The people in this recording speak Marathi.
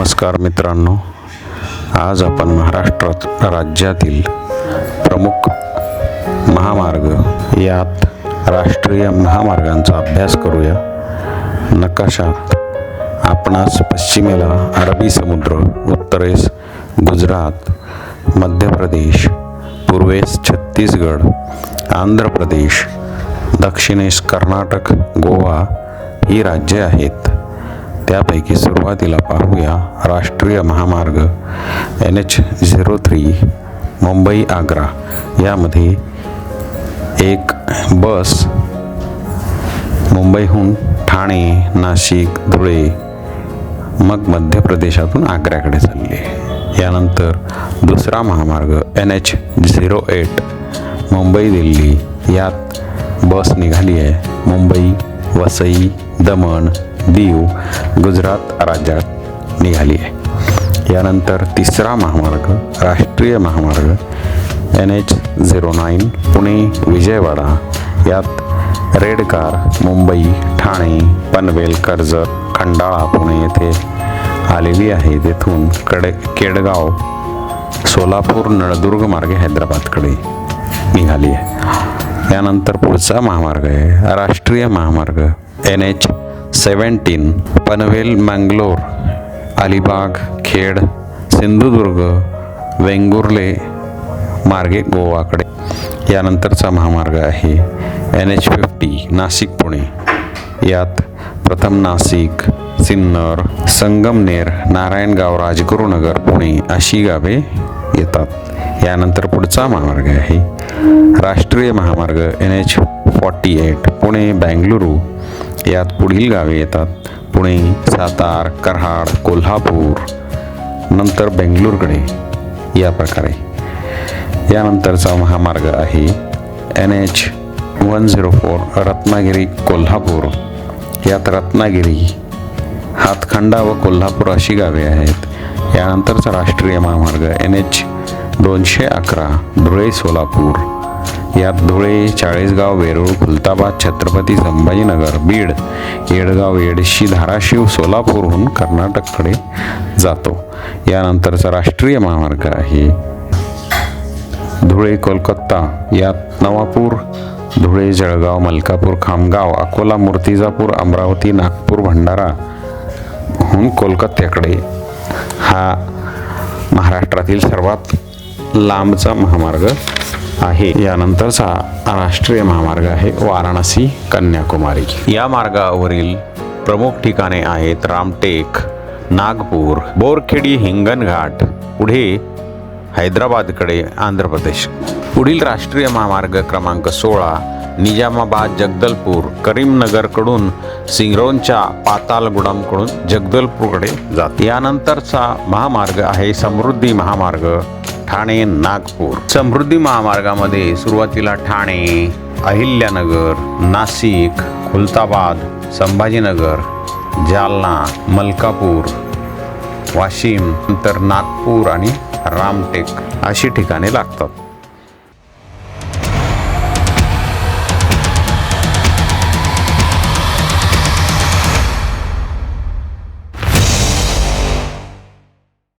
नमस्कार मित्रांनो. आज आपण महाराष्ट्रात राज्यातील प्रमुख महामार्ग यात राष्ट्रीय महामार्गांचा अभ्यास करूया. नकाशात आपणास पश्चिमेला अरबी समुद्र उत्तरेस गुजरात मध्य प्रदेश पूर्वेस छत्तीसगड आंध्र प्रदेश दक्षिणेस कर्नाटक गोवा ही राज्ये आहेत. त्यापैकी सुरुवातीला पाहूया राष्ट्रीय महामार्ग N H zero three Mumbai Agra. यामध्ये एक बस मुंबईहून ठाणे नाशिक धुळे मग मध्य प्रदेशातून आग्र्याकडे चालली यानंतर दुसरा महामार्ग N H zero eight Mumbai Delhi. यात बस निघाली आहे. मुंबई वसई दमण दीव गुजरात राज्यात निघाली आहे. यानंतर तिसरा महामार्ग राष्ट्रीय महामार्ग N H zero nine Pune Vijayawada यात रेड कार मुंबई ठाणे पनवेल कर्जत खंडाळा पुणे येथे आलेली आहे. तेथून कडे केडगाव सोलापूर नळदुर्ग मार्गे हैदराबादकडे निघाली आहे. यानंतर पुढचा महामार्ग आहे राष्ट्रीय महामार्ग N H seventeen Panvel Mangalore Alibag Khed Sindhudurg Vengurla मार्गे गोवाकडे. यानंतरचा महामार्ग आहे N H fifty Nashik Pune. यात प्रथम नाशिक सिन्नर संगमनेर नारायणगाव राजगुरुनगर पुणे अशी गावे येतात. यानंतर पुढचा महामार्ग आहे. राष्ट्रीय महामार्ग N H forty eight Pune Bengaluru यात पुढील गावे येतात. पुणे सातार कराड कोल्हापूर नंतर बेंगलोरकडे. या प्रकारे. यानंतरचा महामार्ग आहे N H one zero four Ratnagiri Kolhapur. यात रत्नागिरी हातखंडा व कोल्हापूर अशी गावे आहेत. यानंतरचा राष्ट्रीय महामार्ग एन एच दोनशे अकरा धुळे सोलापूर. यात धुळे चाळीसगाव वेरूळ खुलताबाद छत्रपती संभाजीनगर बीड येडगाव येडशी धाराशिव सोलापूरहून कर्नाटककडे जातो. यानंतरचा राष्ट्रीय महामार्ग आहे. धुळे कोलकाता यात नवापूर धुळे जळगाव मलकापूर खामगाव अकोला मूर्तिजापूर अमरावती नागपूर भंडारा हून कोलकात्याकडे. हा महाराष्ट्रातील सर्वात लांबचा महामार्ग आहे. यानंतरचा राष्ट्रीय महामार्ग आहे वाराणसी कन्याकुमारी. या मार्गावरील प्रमुख ठिकाणे आहेत रामटेक नागपूर बोरखेडी हिंगणघाट पुढे हैदराबादकडे आंध्र प्रदेश. पुढील राष्ट्रीय महामार्ग क्रमांक सोळा निजामाबाद जगदलपूर करीमनगरकडून सिंगरोनच्या पातालगुडामकडून जगदलपूरकडे जाते. यानंतरचा महामार्ग आहे समृद्धी महामार्ग. ठाणे नागपूर. समृद्धी महामार्गामध्ये सुरुवातीला ठाणे अहिल्यानगर नाशिक खुलताबाद संभाजीनगर जालना मलकापूर वाशिम नंतर नागपूर आणि रामटेक अशी ठिकाणे लागतात.